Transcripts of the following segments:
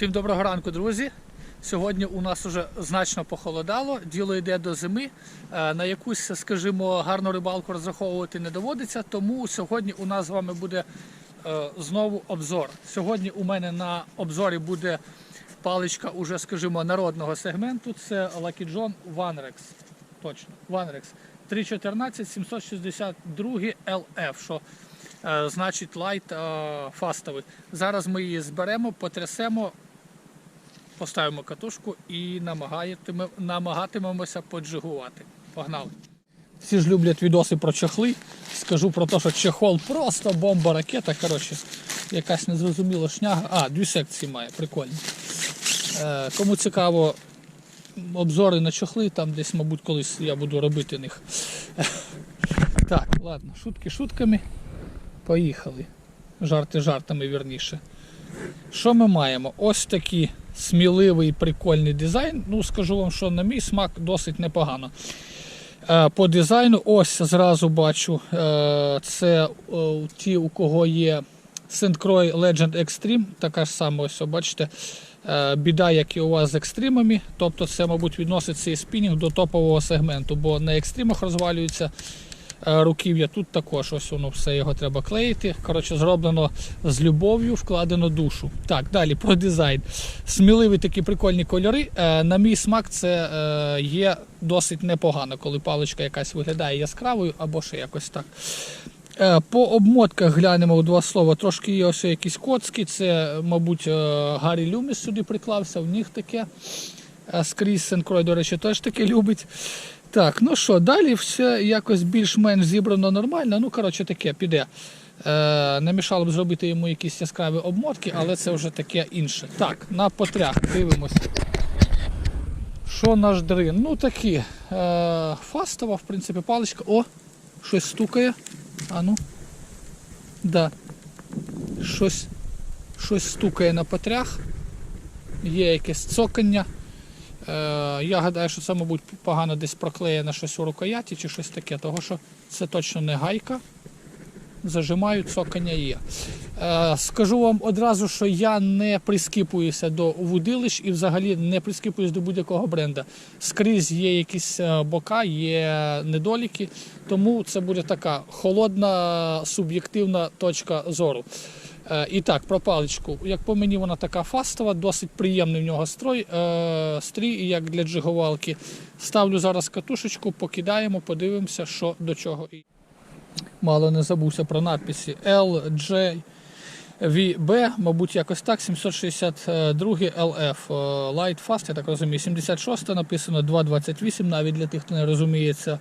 Всім доброго ранку, друзі. Сьогодні у нас вже значно похолодало, діло йде до зими. Е, На якусь, скажімо, гарну рибалку розраховувати не доводиться, тому сьогодні у нас з вами буде е, знову обзор. Сьогодні у мене на обзорі буде паличка уже, скажімо, народного сегменту. Це Lucky John Vanrex. Точно, Vanrex. 314 762 LF, що е, значить лайт фастовий. Зараз ми її зберемо, потрясемо, поставимо катушку і намагатимемося поджигувати. Погнали. Всі ж люблять відоси про чехли. Скажу про те, що чехол просто бомба ракета. Коротше, якась незрозуміла шняга. А, дві секції має, прикольно. Е, кому цікаво, обзори на чохли, там десь, мабуть, колись я буду робити них. Так, ладно, шутки шутками. Поїхали. Жарти жартами вірніше. Що ми маємо? Ось такий сміливий прикольний дизайн. Ну, скажу вам, що на мій смак досить непогано. Е, По дизайну, ось зразу бачу, е, це е, ті, у кого є. Croix Legend Extreme, така ж сама, ось, бачите, біда, як і у вас з екстримами. Тобто це, мабуть, відносить цей спінінг до топового сегменту, бо на екстримах розвалюється руків'я. Тут також ось воно все його треба клеїти. Коротше, зроблено з любов'ю, вкладено душу. Так, далі про дизайн. Сміливі такі прикольні кольори. Е, На мій смак, це е, є досить непогано, коли паличка якась виглядає яскравою або ще якось так. Е, По обмотках глянемо у два слова. Трошки є ось якісь коцки. Це, мабуть, е, Гаррі Люміс сюди приклався, в них таке. Е, Скрізь Сенкрой, до речі, теж таке любить. Так, ну що, далі все якось більш-менш зібрано нормально. Ну, коротше, таке піде. Е, не мішало б зробити йому якісь яскраві обмотки, але це вже таке інше. Так, на потрях дивимося. Що наш дрин? Ну такі. Е, фастова, в принципі, паличка. О, щось стукає. А ну. Да. Щось, щось стукає на потрях. Є якесь цокання. Е, я гадаю, що це, мабуть, погано десь проклеєне щось у рукояті чи щось таке, того що це точно не гайка. Зажимаю, цокання є. Е, скажу вам одразу, що я не прискіпуюся до вудилищ і взагалі не прискіпуюсь до будь-якого бренда. Скрізь є якісь е, бока, є недоліки, тому це буде така холодна, суб'єктивна точка зору. Е, І так, про паличку. Як по мені, вона така фастова, досить приємний в нього строй, е, стрій, як для джиговалки. Ставлю зараз катушечку, покидаємо, подивимося, що до чого. Мало не забувся про надписи LJ. VB, мабуть, якось так, 762 LF. Е, Light Fast, я так розумію, 76 написано 2.28, навіть для тих, хто не розуміється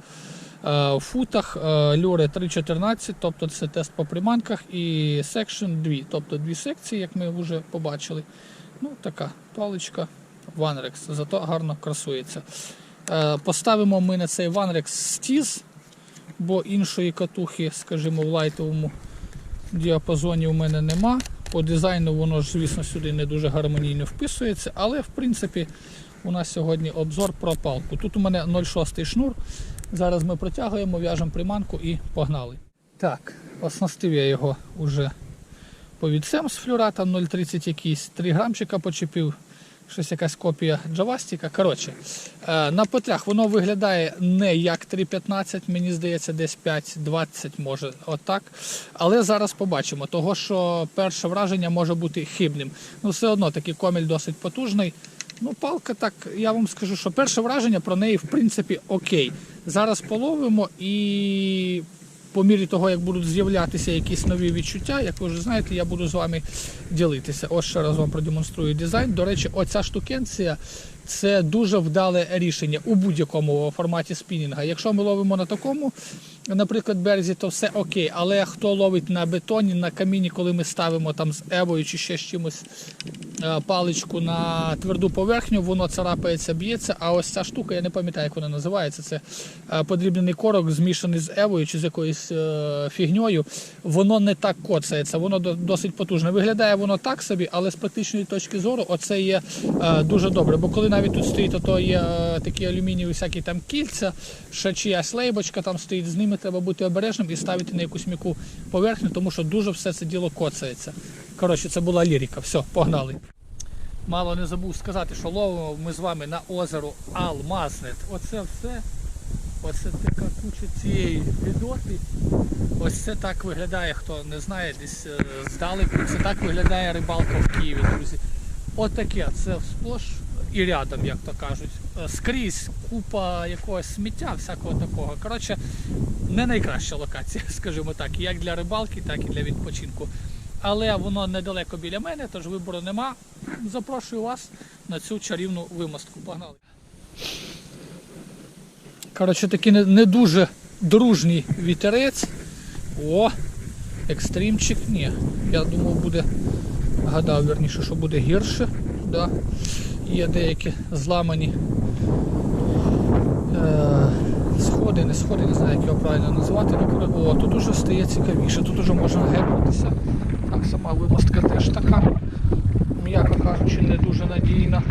в футах. Е, Люри 3.14, тобто це тест по приманках, і Section 2, тобто дві секції, як ми вже побачили. Ну, така паличка Vanrex, зато гарно красується. Е, Поставимо ми на цей Vanrex стіз, бо іншої катухи, скажімо, в лайтовому діапазоні у мене нема. По дизайну воно ж, звісно, сюди не дуже гармонійно вписується, але в принципі у нас сьогодні обзор про палку. Тут у мене 0,6 шнур. Зараз ми протягуємо, в'яжемо приманку і погнали. Так, оснастив я його уже повідцем з флюратом 0,30 якийсь, 3 грамчика почепив. Щось якась копія джавастика. Коротше, е, на потрях воно виглядає не як 3.15, мені здається, десь 5.20 може отак. Але зараз побачимо, того що перше враження може бути хибним. Ну, все одно такий коміль досить потужний. Ну, палка так, я вам скажу, що перше враження про неї в принципі окей. Зараз половимо і по мірі того, як будуть з'являтися якісь нові відчуття, як ви вже знаєте, я буду з вами ділитися. Ось ще раз вам продемонструю дизайн. До речі, оця штукенція це дуже вдале рішення у будь-якому форматі спінінга. Якщо ми ловимо на такому, наприклад, березі, то все окей. Але хто ловить на бетоні, на каміні, коли ми ставимо там з евою чи ще з чимось паличку на тверду поверхню, воно царапається, б'ється. А ось ця штука, я не пам'ятаю, як вона називається. Це е, подрібнений корок, змішаний з евою чи з якоюсь е, фігньою. Воно не так коцається, воно досить потужне. Виглядає воно так собі, але з практичної точки зору оце є е, дуже добре. Бо коли навіть тут стоїть, то є е, такі алюмінієві всякі там кільця, ще чиясь лейбочка там стоїть, з ними треба бути обережним і ставити на якусь м'яку поверхню, тому що дуже все це діло коцається. Коротше, це була лірика. Все, погнали. мало не забув сказати, що ловимо ми з вами на озеро Алмазне. Оце все. Оце така куча цієї відоти. Ось це так виглядає, хто не знає, десь е, здалеку. Це так виглядає рибалка в Києві, друзі. От це сплош і рядом, як то кажуть. Е, Скрізь купа якогось сміття, всякого такого. Коротше, не найкраща локація, скажімо так, як для рибалки, так і для відпочинку. Але воно недалеко біля мене, тож вибору нема. Запрошую вас на цю чарівну вимостку. Погнали. Коротше, такий не, дуже дружній вітерець. О, екстримчик. Ні. Я думав буде, гадав верніше, що буде гірше. Да. Є деякі зламані сходи, не сходи, не знаю, як його правильно називати. Ну, О, тут уже стає цікавіше, тут уже можна гепнутися. Так, сама вимостка теж така, м'яко кажучи, не дуже надійна.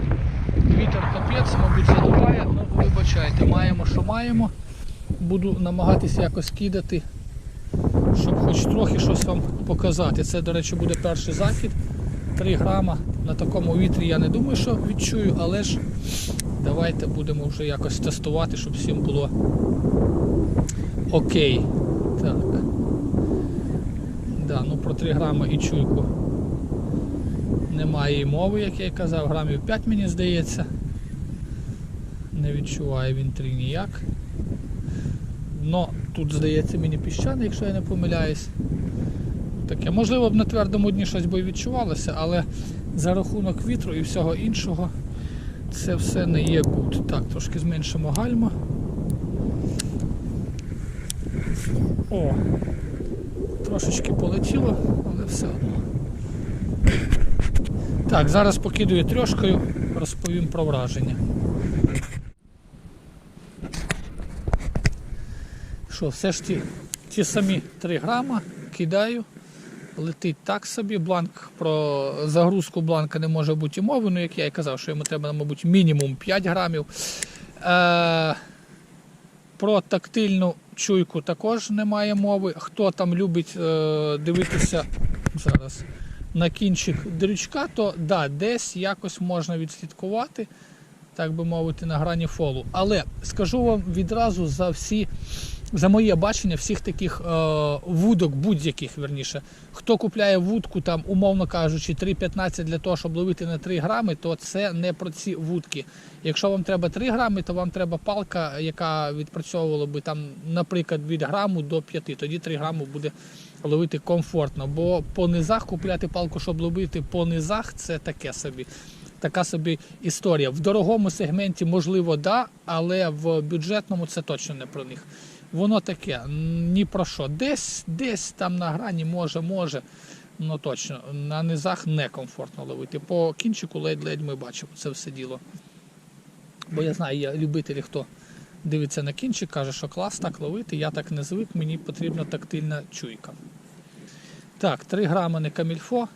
Вітер капець, мабуть, задуває, ну вибачайте, маємо, що маємо. Буду намагатися якось кидати, щоб хоч трохи щось вам показати. Це, до речі, буде перший захід. 3 грама. На такому вітрі я не думаю, що відчую, але ж давайте будемо вже якось тестувати, щоб всім було окей. Так. Да, ну про 3 грама і чуйку немає і мови, як я й казав, грамів 5 мені здається. Не відчуває він 3 ніяк. Но тут здається мені піщане, якщо я не помиляюсь. Таке. Можливо б на твердому дні щось би відчувалося, але за рахунок вітру і всього іншого це все не є гуд. Так, трошки зменшимо гальма. О! Трошечки полетіло, але все одно. Так, зараз покидаю трьошкою, розповім про враження. Що, все ж ті, ті самі 3 грама кидаю, летить так собі. Бланк про загрузку бланка не може бути і мови, ну як я і казав, що йому треба, мабуть, мінімум 5 грамів. Е, про тактильну чуйку також немає мови. Хто там любить е, дивитися зараз на кінчик дрючка, то да, десь якось можна відслідкувати, так би мовити, на грані фолу. Але скажу вам відразу за всі, за моє бачення всіх таких е, вудок, будь-яких верніше. Хто купляє вудку, там, умовно кажучи, 3,15 для того, щоб ловити на 3 грами, то це не про ці вудки. Якщо вам треба 3 грами, то вам треба палка, яка відпрацьовувала би там, наприклад, від граму до 5. Тоді 3 грами буде ловити комфортно. Бо по низах купляти палку, щоб ловити по низах, це таке собі. Така собі історія. В дорогому сегменті, можливо, да, але в бюджетному це точно не про них. Воно таке, ні про що. Десь, десь там на грані може, може. Ну точно, на низах некомфортно ловити. По кінчику ледь-ледь ми бачимо це все діло. Бо я знаю, є любителі, хто дивиться на кінчик, каже, що клас так ловити, я так не звик, мені потрібна тактильна чуйка. Так, 3 грами не камільфо.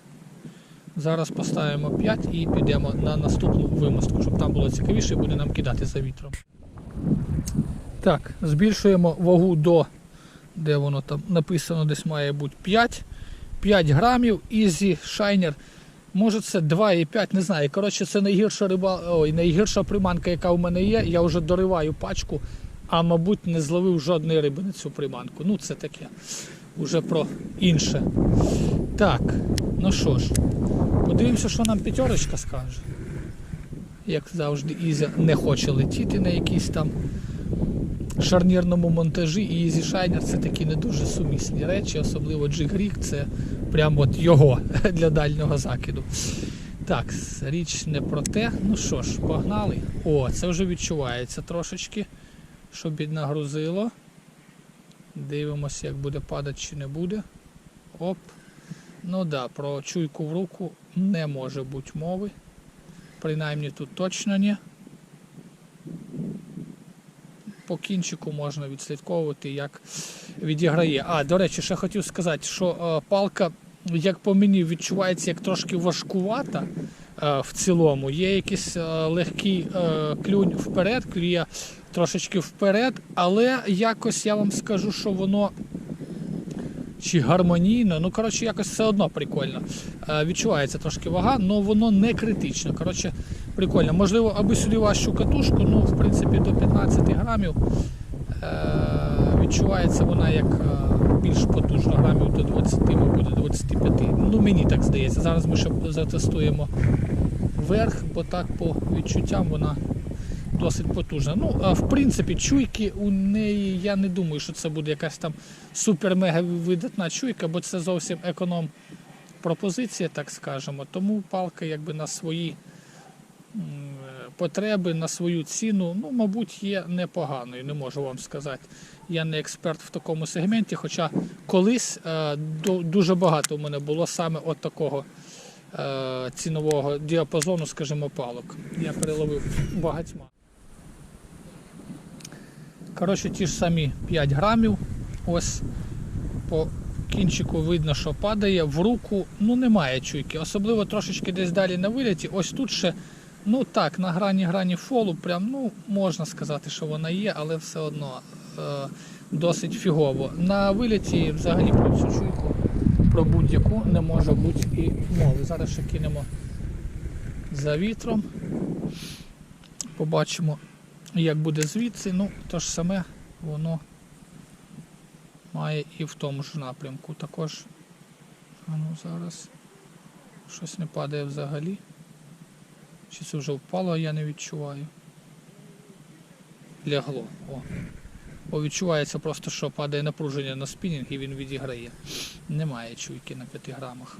Зараз поставимо 5 і підемо на наступну вимостку, щоб там було цікавіше і буде нам кидати за вітром. Так, збільшуємо вагу до, де воно там написано, десь має бути 5. 5 грамів, Easy Shiner. Може це 2,5, не знаю. Коротше, це найгірша риба, ой, найгірша приманка, яка у мене є. Я вже дориваю пачку, а мабуть не зловив жодної риби на цю приманку. Ну це таке. Уже про інше. Так, ну що ж, подивимося, що нам п'ятерочка скаже. Як завжди, Ізя не хоче летіти на якійсь там шарнірному монтажі і Easy Shiner це такі не дуже сумісні речі, особливо Jig Rig, це прям от його для дальнього закиду. Так, річ не про те. Ну що ж, погнали. О, це вже відчувається трошечки, щоб піднагрузило. Дивимося, як буде падати чи не буде. Оп. Ну да, про чуйку в руку не може бути мови. Принаймні тут точно ні. По кінчику можна відслідковувати, як відіграє. А, до речі, ще хотів сказати, що е, палка, як по мені, відчувається як трошки важкувата е, в цілому. Є якийсь е, легкий клюнь вперед, клює трошечки вперед, але якось я вам скажу, що воно чи гармонійно. Ну, коротше, якось все одно прикольно. Е, відчувається трошки вага, але воно не критично. Коротше, прикольно. Можливо, аби сюди важчу катушку, ну, в принципі, до 15 грамів. Е, відчувається вона як е, більш потужна, грамів до 20, мабуть, до 25. Ну, мені так здається. Зараз ми ще затестуємо верх, бо так по відчуттям вона досить потужна. Ну, в принципі, чуйки у неї, я не думаю, що це буде якась там супер-мега видатна чуйка, бо це зовсім економ пропозиція, так скажемо. Тому палка якби на свої потреби, на свою ціну, ну, мабуть, є непоганою, не можу вам сказати. Я не експерт в такому сегменті, хоча колись е, дуже багато у мене було саме от такого е, цінового діапазону, скажімо, палок. Я переловив багатьма. Коротше, ті ж самі 5 грамів. Ось по кінчику видно, що падає. В руку ну немає чуйки. Особливо трошечки десь далі на виліті. Ось тут ще, ну так, на грані грані фолу, прям, ну, можна сказати, що вона є, але все одно е, досить фігово. На виліті взагалі про цю чуйку, про будь-яку не може бути і мови. Зараз ще кинемо за вітром. Побачимо, як буде звідси. Ну, то ж саме воно має і в тому ж напрямку. Також а ну, зараз щось не падає взагалі. Чи це вже впало, я не відчуваю. Лягло. О. Бо відчувається просто, що падає напруження на спінінг і він відіграє. Немає чуйки на 5 грамах.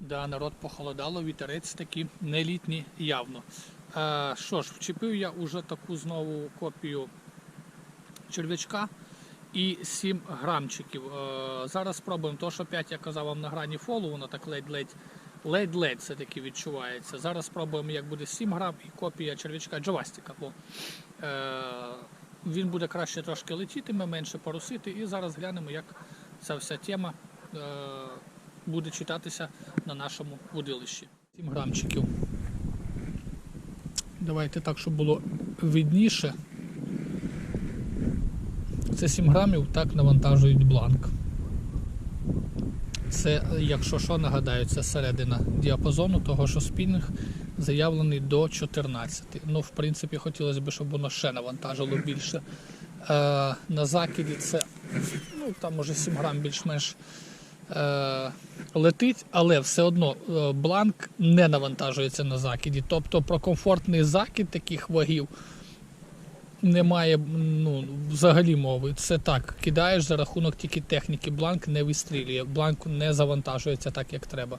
Да, народ похолодало, вітерець такий не літній явно. Е, що ж, вчепив я уже таку знову копію черв'ячка і 7 грамчиків. Е, зараз спробуємо то, що 5 я казав вам на грані фолу, воно так ледь-ледь ледь-ледь все-таки відчувається. Зараз спробуємо, як буде 7 грам і копія черв'ячка Джавастіка. Бо, е, він буде краще трошки летітиме, менше парусити. І зараз глянемо, як ця вся тема е, буде читатися на нашому водилищі. 7 грамчиків. Давайте так, щоб було видніше. Це 7 грамів, так навантажують бланк. Це, якщо що, нагадаю, це середина діапазону, того що спінінг заявлений до 14. Ну, в принципі, хотілося б, щоб воно ще навантажило більше. Е, на закиді це ну, там може 7 грам більш-менш летить, але все одно е, бланк не навантажується на закиді. Тобто про комфортний закид таких вагів немає ну, взагалі мови. Це так, кидаєш за рахунок тільки техніки, бланк не вистрілює, бланк не завантажується так, як треба.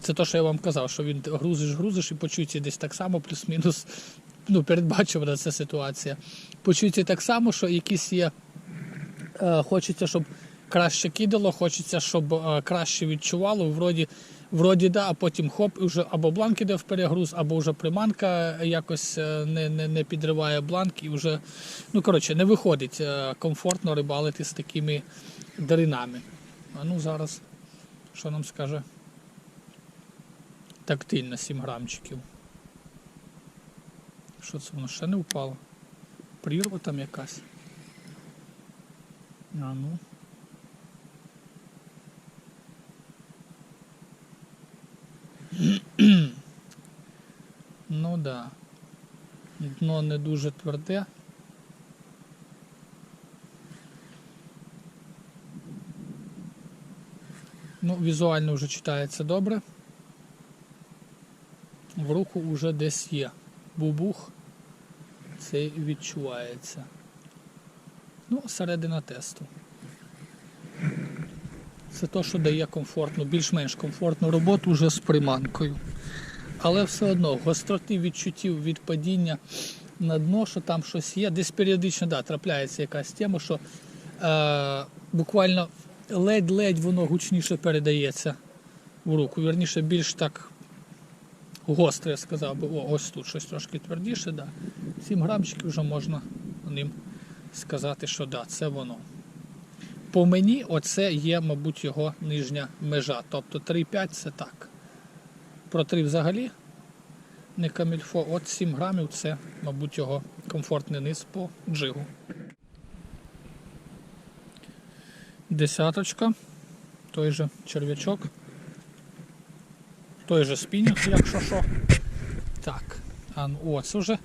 Це те, що я вам казав, що він грузиш, грузиш і почується десь так само, плюс-мінус. Ну, передбачувана ця ситуація. Почується так само, що якісь є. Е, хочеться, щоб краще кидало, хочеться, щоб е, краще відчувало. Вроді, вроді да, а потім хоп, і вже або бланк іде в перегруз, або вже приманка якось е, не, не, не підриває бланк і вже, ну коротше, не виходить е, комфортно рибалити з такими даринами. А ну зараз, що нам скаже? Тактильно 7 грамчиків. Що це воно ще не впало? Прірва там якась. А ну. ну да. Дно не дуже тверде. Ну, візуально вже читається добре. В руку вже десь є. Бубух. Це відчувається. Ну, середина тесту. Це те, що дає комфортну, більш-менш комфортну роботу вже з приманкою. Але все одно гостроти відчуттів від падіння на дно, що там щось є. Десь періодично да, трапляється якась тема, що е, буквально ледь-ледь воно гучніше передається в руку. Вірніше, більш так гостре, я сказав би. О, ось тут щось трошки твердіше. Да. 7 грамчиків вже можна ним сказати, що да, це воно. По мені оце є, мабуть, його нижня межа. Тобто 3,5 це так. Про 3 взагалі не камільфо. От 7 грамів це, мабуть, його комфортний низ по джигу. Десяточка. Той же черв'ячок. Той же спінінг, якщо що. Так. А, ну, о, це вже,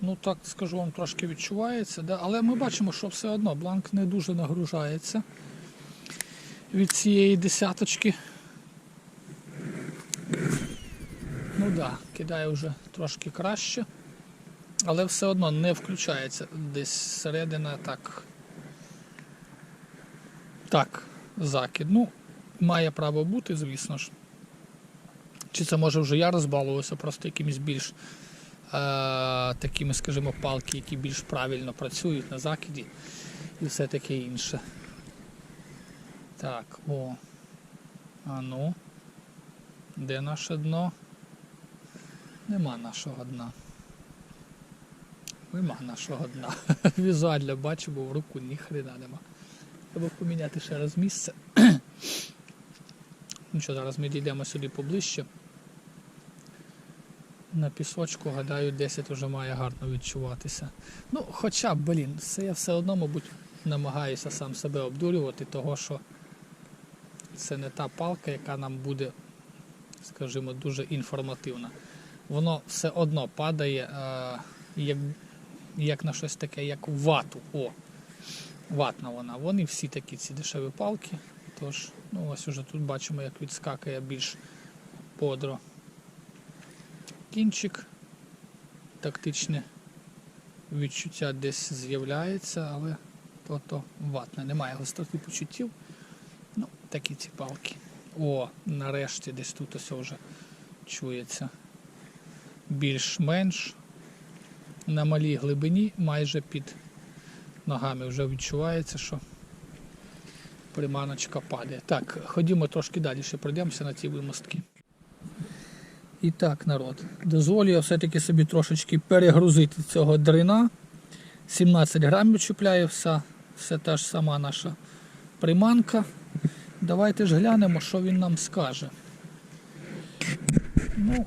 ну так скажу вам, трошки відчувається, да? але ми бачимо, що все одно бланк не дуже нагружається від цієї десяточки. Ну так, да, кидає вже трошки краще, але все одно не включається десь середина так. Так, закид. Ну, має право бути, звісно ж. Чи це може вже я розбалувався просто якимись більш такими, скажімо, палки, які більш правильно працюють на закиді і все таке інше. Так, о. А ну. Де наше дно? Нема нашого дна. Нема нашого дна. Візуально бачу, бо в руку ні хрена нема. Треба поміняти ще раз місце. Ну що, зараз ми дійдемо сюди поближче. На пісочку, гадаю, 10 вже має гарно відчуватися. Ну, хоча блін, це я все одно, мабуть, намагаюся сам себе обдурювати, того що це не та палка, яка нам буде, скажімо, дуже інформативна. Воно все одно падає е, як, як на щось таке, як вату. О, ватна вона. Вони всі такі ці дешеві палки. Тож, ну ось уже тут бачимо, як відскакує більш подро. Кінчик. Тактичне відчуття десь з'являється, але то-то ватне. Немає гостроти почуттів. Ну, такі ці палки. О, нарешті десь тут ось вже чується. Більш-менш на малій глибині, майже під ногами вже відчувається, що приманочка падає. Так, ходімо трошки далі, ще пройдемося на ці вимостки. І так, народ, дозволю я все-таки собі трошечки перегрузити цього дрина. 17 грамів чіпляє все, все та ж сама наша приманка. Давайте ж глянемо, що він нам скаже. Ну,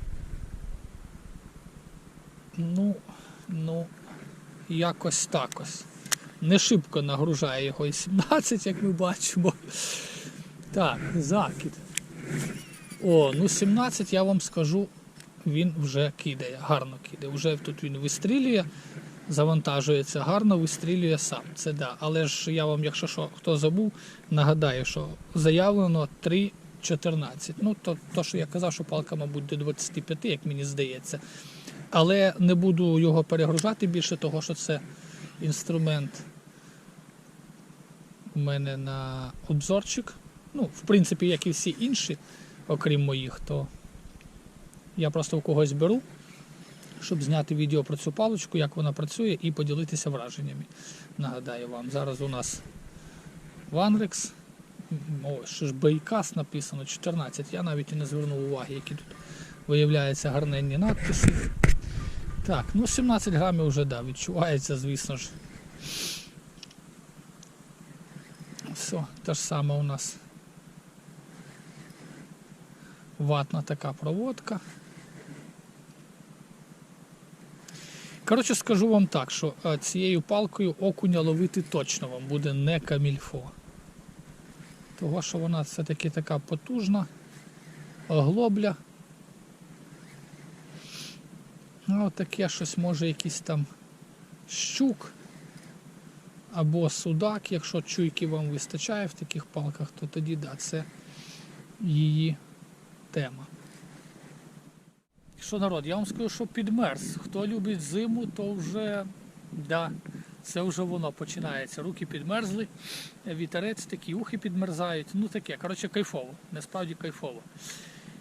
ну, ну, якось так ось. Не шибко нагружає його і 17, як ми бачимо. Так, закид. О, ну 17, я вам скажу, він вже кидає, гарно кидає. Вже тут він вистрілює, завантажується гарно, вистрілює сам. Це да. Але ж я вам, якщо що, хто забув, нагадаю, що заявлено 3.14. Ну, то, то, що я казав, що палка, мабуть, до 25, як мені здається. Але не буду його перегружати більше того, що це інструмент у мене на обзорчик. Ну, в принципі, як і всі інші, окрім моїх, то я просто у когось беру, щоб зняти відео про цю паличку, як вона працює, і поділитися враженнями. Нагадаю вам, зараз у нас Ванрекс. О, що ж Бейкас написано 14. Я навіть і не звернув уваги, які тут виявляються гарненні надписи. Так, ну 17 грамів вже да, відчувається, звісно ж. Все, те ж саме у нас ватна така проводка. Коротше, скажу вам так, що е, цією палкою окуня ловити точно вам буде не камільфо. Того, що вона все-таки така потужна, глобля. Ну, таке щось може якийсь там щук або судак, якщо чуйки вам вистачає в таких палках, то тоді да, це її тема. Що народ, я вам скажу, що підмерз. Хто любить зиму, то вже да, це вже воно починається. Руки підмерзли, вітерець такий, ухи підмерзають. Ну таке, коротше, кайфово, насправді кайфово.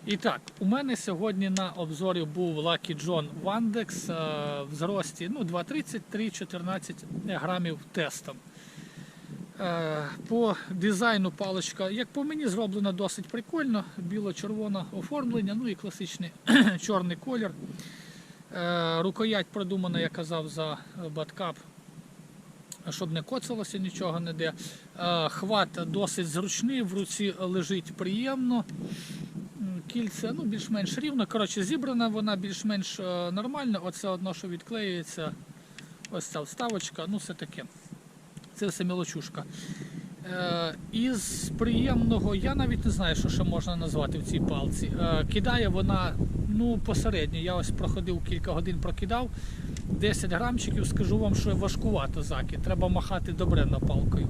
І так, у мене сьогодні на обзорі був Lucky John Wandex е, в зрості ну, 2,33-14 грамів тестом. Е, По дизайну паличка, як по мені, зроблена досить прикольно. Біло-червоне оформлення, ну і класичний чорний колір. Е, Рукоять продумана, я казав, за баткап, щоб не коцалося, нічого не де. Е, Хват досить зручний, в руці лежить приємно. М, Кільця ну, більш-менш рівно. Коротше, зібрана вона більш-менш нормально. Оце одно, що відклеюється. Ось ця вставочка, ну все таке. Це все мілочушка. Е, із приємного, я навіть не знаю, що ще можна назвати в цій палці. Е, кидає вона ну, посередньо. Я ось проходив кілька годин, прокидав 10 грамчиків, скажу вам, що важкувато закид. Треба махати добренно палкою.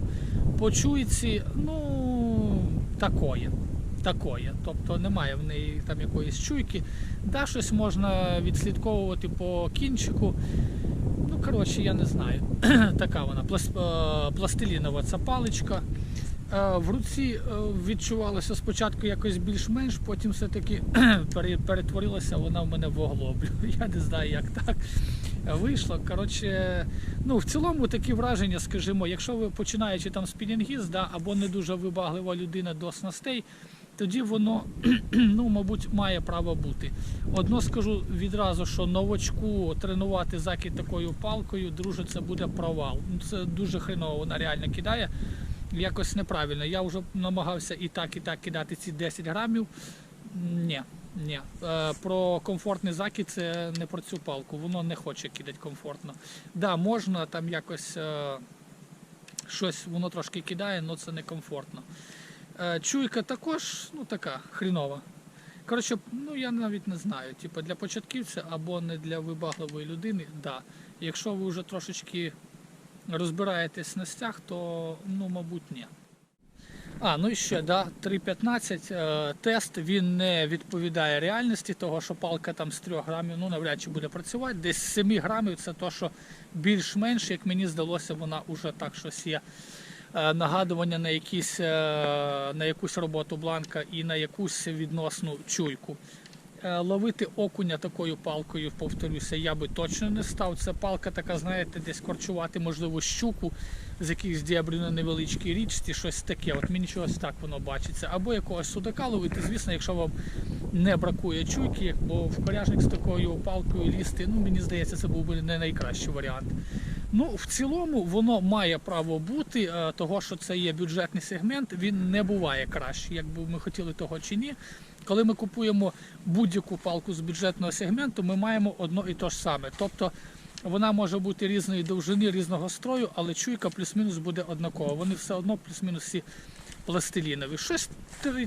По чуйці, ну, такое. Такое. Тобто немає в неї там якоїсь чуйки. Да, щось можна відслідковувати по кінчику. Коротше, я не знаю. така вона е, пластилінова ця паличка. Е, В руці е, відчувалося спочатку якось більш-менш, потім все-таки перетворилася вона в мене в оглоблю. Я не знаю, як так вийшло. Коротше, ну, в цілому такі враження, скажімо, якщо ви починаючи там спінінгіст, да, або не дуже вибаглива людина до снастей, тоді воно, ну, мабуть, має право бути. Одно скажу відразу, що новачку тренувати закид такою палкою, друже, це буде провал. Ну, Це дуже хреново вона реально кидає. Якось неправильно. Я вже намагався і так, і так кидати ці 10 грамів. Ні, ні. Е, Про комфортний закид це не про цю палку. Воно не хоче кидати комфортно. Да, можна там якось е, щось воно трошки кидає, але це не комфортно. Чуйка також ну, така хрінова. Коротше, ну я навіть не знаю. Типу для початківця або не для вибагливої людини, да. Якщо ви вже трошечки розбираєтесь на стяг, то ну, мабуть, ні. А, ну і ще, да, 3.15 е, тест він не відповідає реальності, того, що палка там з 3 грамів ну, навряд чи буде працювати. Десь з 7 грамів це то, що більш-менш, як мені здалося, вона вже так щось є. Е, нагадування на, якісь, е, на якусь роботу бланка і на якусь відносну чуйку. Е, Ловити окуня такою палкою, повторюся, я би точно не став. Це палка така, знаєте, десь корчувати, можливо, щуку з якихось діабрів на невеличкій річці, щось таке. От мені чогось так воно бачиться. Або якогось судака ловити, звісно, якщо вам не бракує чуйки, бо в коряжник з такою палкою лізти, ну мені здається, це був би не найкращий варіант. Ну, в цілому воно має право бути, е, того, що це є бюджетний сегмент, він не буває краще, якби ми хотіли того чи ні. Коли ми купуємо будь-яку палку з бюджетного сегменту, ми маємо одно і те ж саме. Тобто вона може бути різної довжини, різного строю, але чуйка плюс-мінус буде однакова. Вони все одно плюс-мінус всі пластилінові. Щось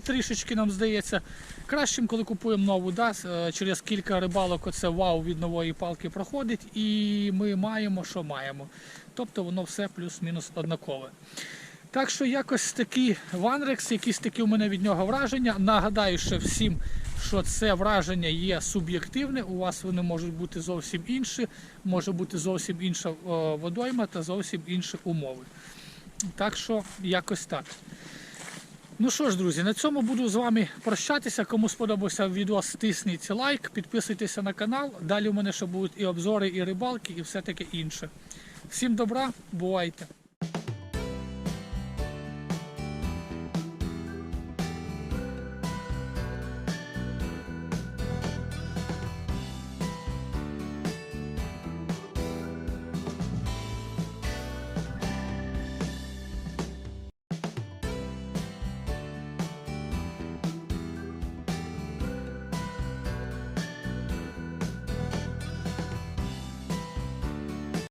трішечки нам здається кращим, коли купуємо нову. Да? е, Через кілька рибалок оце вау від нової палки проходить, і ми маємо, що маємо. Тобто воно все плюс-мінус однакове. Так що якось такий Ванрекс, якісь такі у мене від нього враження. Нагадаю ще всім, що це враження є суб'єктивне. У вас вони можуть бути зовсім інші, може бути зовсім інша е, водойма та зовсім інші умови. Так що якось так. Ну що ж, друзі, на цьому буду з вами прощатися. Кому сподобався відео, стисніть лайк, підписуйтеся на канал. Далі у мене ще будуть і обзори, і рибалки, і все таке інше. Всім добра, бувайте!